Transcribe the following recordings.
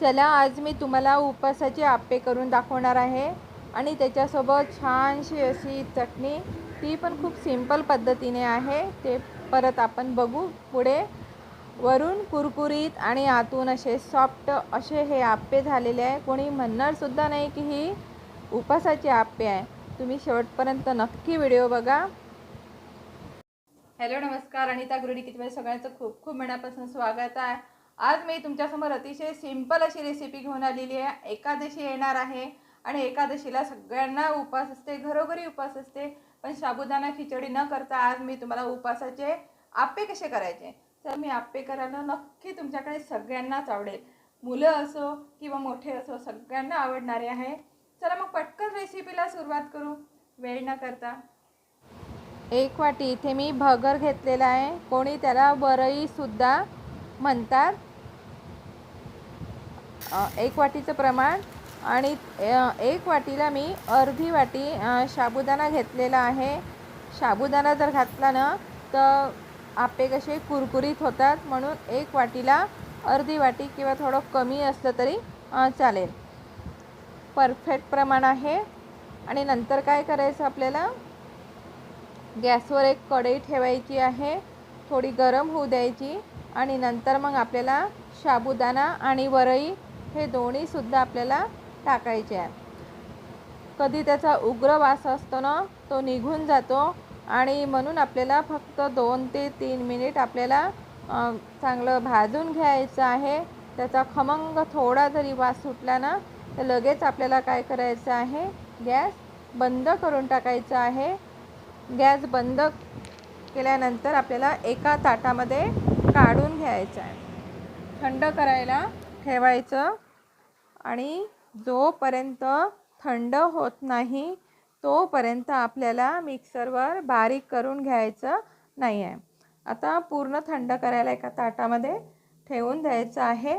चला आज मी तुम्हाला उपासाचे आप्पे करून दाखवणार आहे. आणि त्याच्यासोबत छानशी अशी चटणी ती पण खूप सिंपल पद्धतीने आहे. ते परत आपण बघू पुढे. वरून कुरकुरीत आणि आतून असे सॉफ्ट असे हे आप्पे झालेले आहे. कोणी म्हणणारसुद्धा नाही की ही उपासाचे आप्पे आहे. तुम्ही शेवटपर्यंत नक्की व्हिडिओ बघा. हॅलो नमस्कार. अनिता गुरुडी किती सगळ्यांचं खूप खूप मनापासून स्वागत आहे. आज मी तुमच्यासमोर अतिशय सिंपल अशी रेसिपी घेऊन आलेली आहे. एकादशी येणार आहे आणि एकादशीला सगळ्यांना उपास असते घरोघरी उपास असते. पण साबुदाणा खिचडी न करता आज मी तुम्हाला उपासाचे आप्पे कसे करायचे? तर मी आप्पे करायला नक्की तुमच्याकडे सगळ्यांनाच आवडेल. मुलं असो किंवा मोठे असो सगळ्यांना आवडणारे आहे. चला मग पटकन रेसिपीला सुरुवात करू. वेळ न करता. एक वाटी इथे मी भगर घेतलेला आहे. कोणी त्याला वरईसुद्धा म्हणतात. एक वाटीचं प्रमाण आणि एक वाटीला मी अर्धी वाटी साबुदाणा घेतलेला आहे. साबुदाणा जर घातला ना तर आपे कसे कुरकुरीत होतात. म्हणून एक वाटीला अर्धी वाटी किंवा थोडं कमी असलं तरी चालेल. परफेक्ट प्रमाण आहे. आणि नंतर काय करायचं आपल्याला? गॅसवर एक कढई ठेवायची आहे. थोडी गरम होऊ द्यायची. आणि नंतर मग आपल्याला साबुदाणा आणि वरई हे दोन्हीसुद्धा आपल्याला टाकायचे आहे. कधी त्याचा उग्र वास असतो ना तो निघून जातो आणि म्हणून आपल्याला फक्त दोन ते तीन मिनिट आपल्याला चांगलं भाजून घ्यायचं आहे. त्याचा खमंग थोडा जरी वास सुटला ना तर लगेच आपल्याला काय करायचं आहे? गॅस बंद करून टाकायचं आहे. गॅस बंद केल्यानंतर आपल्याला एका ताटामध्ये काढून घ्यायचं आहे. थंड करायला ठेवायचं. आणि जोपर्यंत थंड होत नाही तोपर्यंत आपल्याला मिक्सरवर बारीक करून घ्यायचं नाही आहे आता पूर्ण थंड करायला एका ताटामध्ये ठेवून द्यायचं आहे.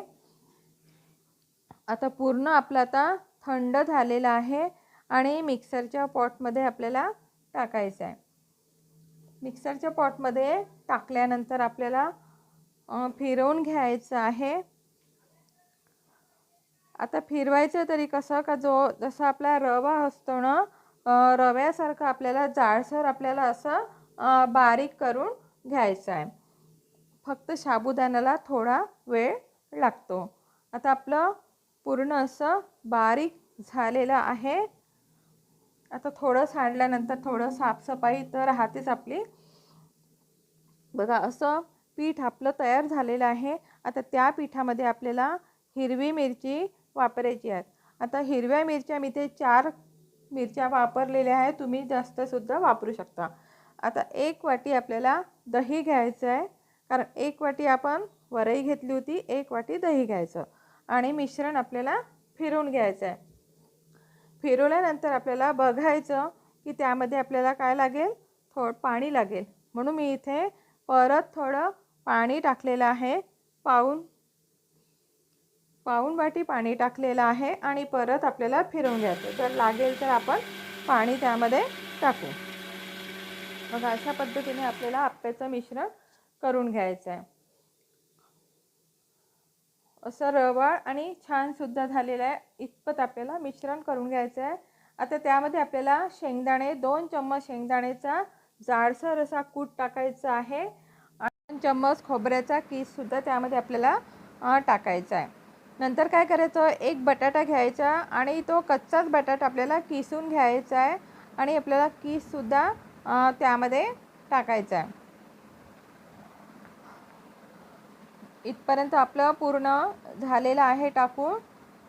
आता पूर्ण आपलं आता थंड झालेलं आहे आणि मिक्सरच्या पॉटमध्ये आपल्याला टाकायचं आहे. मिक्सरच्या पॉटमध्ये टाकल्यानंतर आपल्याला फिरवून घ्यायचं आहे. आता फिरवायचं तरी कसं का जो जसा आपला रवा असतो ना रव्यासारखं आपल्याला जाडसर आपल्याला असं बारीक करून घ्यायचं आहे. फक्त साबुदाण्याला थोडा वेळ लागतो. आता आपलं पूर्ण असं बारीक झालेलं आहे. आता थोडं सांडल्यानंतर थोडं साफसफाई तर राहतेच आपली. बघा असं पीठ आपलं तयार झालेलं आहे. आता त्या पिठामध्ये आपल्याला हिरवी मिरची वापरायची आहेत. आता हिरव्या मिरच्या मी ते चार मिरच्या वापरलेल्या आहेत. तुम्ही जास्तसुद्धा वापरू शकता. आता एक वाटी आपल्याला दही घ्यायचं आहे. कारण एक वाटी आपण वरई घेतली होती एक वाटी दही घ्यायचं. आणि मिश्रण आपल्याला फिरवून घ्यायचं आहे. फिरवल्यानंतर आपल्याला बघायचं की त्यामध्ये आपल्याला काय लागेल? थोडं पाणी लागेल. म्हणून मी इथे परत थोडं पाणी टाकलेलं आहे. पाऊन पाऊन वाटी पाणी टाकलेलं आहे आणि परत आपल्याला फिरवून घ्यायचं. जर लागेल तर आपण पाणी त्यामध्ये टाकू. मग अशा पद्धतीने आपल्याला आप्याचं मिश्रण करून घ्यायचं आहे असं रवाळ आणि छानसुद्धा झालेलं आहे. इतपत आपल्याला मिश्रण करून घ्यायचं आहे आता त्यामध्ये आपल्याला शेंगदाणे दोन चम्मच शेंगदाणेचा जाडसर असा कूट टाकायचा आहे. आणि दोन चम्मच खोबऱ्याचा किससुद्धा त्यामध्ये आपल्याला टाकायचा आहे नंतर काय करायचं? एक बटाटा घ्यायचा आणि तो कच्चाच बटाटा आपल्याला किसून घ्यायचा आहे आणि आपल्याला किससुद्धा त्यामध्ये टाकायचा आहे. इथपर्यंत आपलं पूर्ण झालेलं आहे टाकून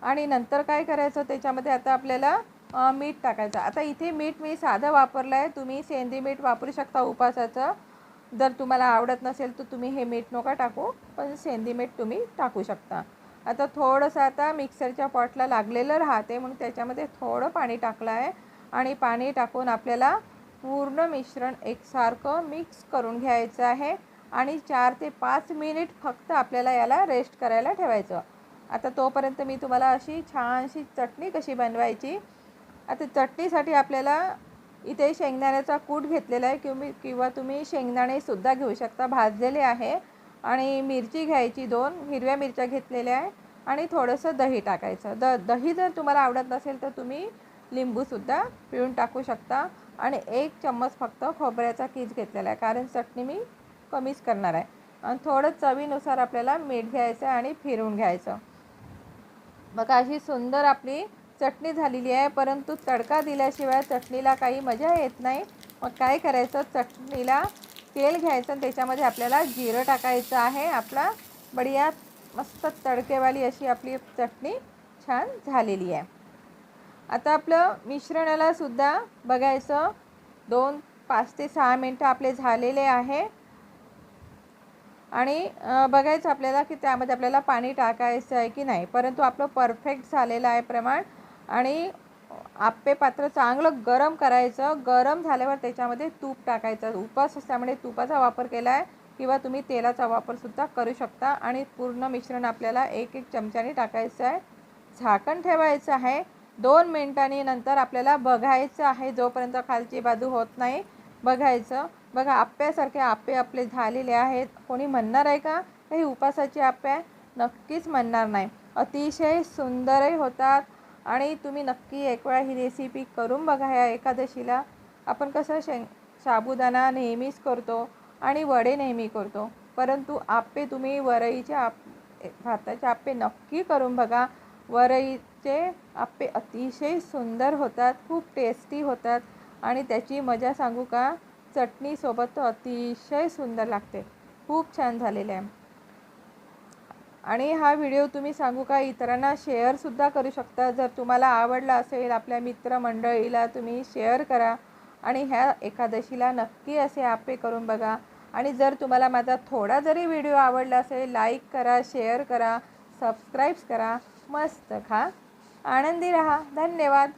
आणि नंतर काय करायचं? त्याच्यामध्ये आता आपल्याला मीठ टाकायचं. आता इथे मीठ मी साधं वापरलं आहे. तुम्ही सेंदी मीठ वापरू शकता उपासाचं. जर तुम्हाला आवडत नसेल तर तुम्ही हे मीठ नका टाकू पण सेंदी मीठ तुम्ही टाकू शकता. आता थोडंसं आता मिक्सरच्या पॉटला लागलेलं राहते म्हणून त्याच्यामध्ये थोडं पाणी टाकलं आहे. आणि पाणी टाकून आपल्याला पूर्ण मिश्रण एकसारखं मिक्स करून घ्यायचं आहे. आणि चार ते पाच मिनिट फक्त आपल्याला याला रेस्ट करायला ठेवायचं. आता तोपर्यंत मी तुम्हाला अशी छानशी चटणी कशी बनवायची आता चटणीसाठी आपल्याला इथे शेंगदाण्याचा कूट घेतलेला आहे. किंवा किंवा तुम्ही शेंगदाणेसुद्धा घेऊ शकता भाजलेले आहे. आणि मिरची घ्यायची दोन हिरव्या मिरच्या घेतलेल्या आहे आणि थोडंसं दही टाकायचं. द दही जर तुम्हाला आवडत नसेल तर तुम्ही लिंबूसुद्धा पिळून टाकू शकता आणि एक चम्मच फक्त खोबऱ्याचा कीस घेतलेला आहे कारण चटणी मी कमीच करणार आहे. आणि थोडं चवीनुसार आपल्याला मीठ घ्यायचं आणि फिरवून घ्यायचं. मग अशी सुंदर आपली चटणी झालेली आहे परंतु तडका दिल्याशिवाय चटणीला काही मजा येत नाही. मग काय करायचं? चटणीला तेल घ्यायचं आणि त्याच्यामध्ये आपल्याला जिरं टाकायचं आहे. आपला बढिया मस्त तडकेवाली अशी आपली चटणी छान झालेली आहे. आता आपलं मिश्रणाला सुद्धा बघायचं. दोन पाच ते सहा मिनटं आपले झालेले आहे. आणि बघायचं आपल्याला की त्यामध्ये आपल्याला पाणी टाकायचं आहे की नाही. परंतु आपलं परफेक्ट झालेलं आहे प्रमाण. आणि आप्पे पात्र चांगलं गरम करायचं. गरम झाल्यावर त्याच्यामध्ये तूप टाकायचं. उपास असल्यामुळे तुपाचा वापर केला आहे किंवा तुम्ही तेलाचा वापरसुद्धा करू शकता. आणि पूर्ण मिश्रण आपल्याला एक एक चमच्याने टाकायचं आहे. झाकण ठेवायचं आहे. दोन मिनटांनी नंतर आपल्याला बघायचं आहे. जोपर्यंत खालची बाजू होत नाही बघायचं. बघा आप्यासारखे आप्पे आपले झालेले आहेत. कोणी म्हणणार आहे का? काही उपासाची आप्पे आहे. नक्कीच म्हणणार नाही. अतिशय सुंदरही होतात. आणि तुम्ही नक्की एक वेळा ही रेसिपी करून बघा या एकादशीला. आपण कसं शेंग साबुदाणा नेहमीच करतो आणि वडे नेहमी करतो. परंतु आप्पे तुम्ही वरईचे आप भाताचे आप्पे नक्की करून बघा. वरईचे आप्पे अतिशय सुंदर होतात खूप टेस्टी होतात आणि त्याची मजा सांगू का? चटणीसोबत तर अतिशय सुंदर लागते. खूप छान झालेले आहे. आणि हा व्हिडिओ तुम्ही सांगू का इतरांना शेअरसुद्धा करू शकता. जर तुम्हाला आवडला असेल आपल्या मित्रमंडळीला तुम्ही शेअर करा आणि ह्या एकादशीला नक्की असे आपे करून बघा. आणि जर तुम्हाला माझा थोडा जरी व्हिडिओ आवडला असेल लाईक करा शेअर करा सबस्क्राईब्स करा. मस्त खा. आनंदी रहा. धन्यवाद.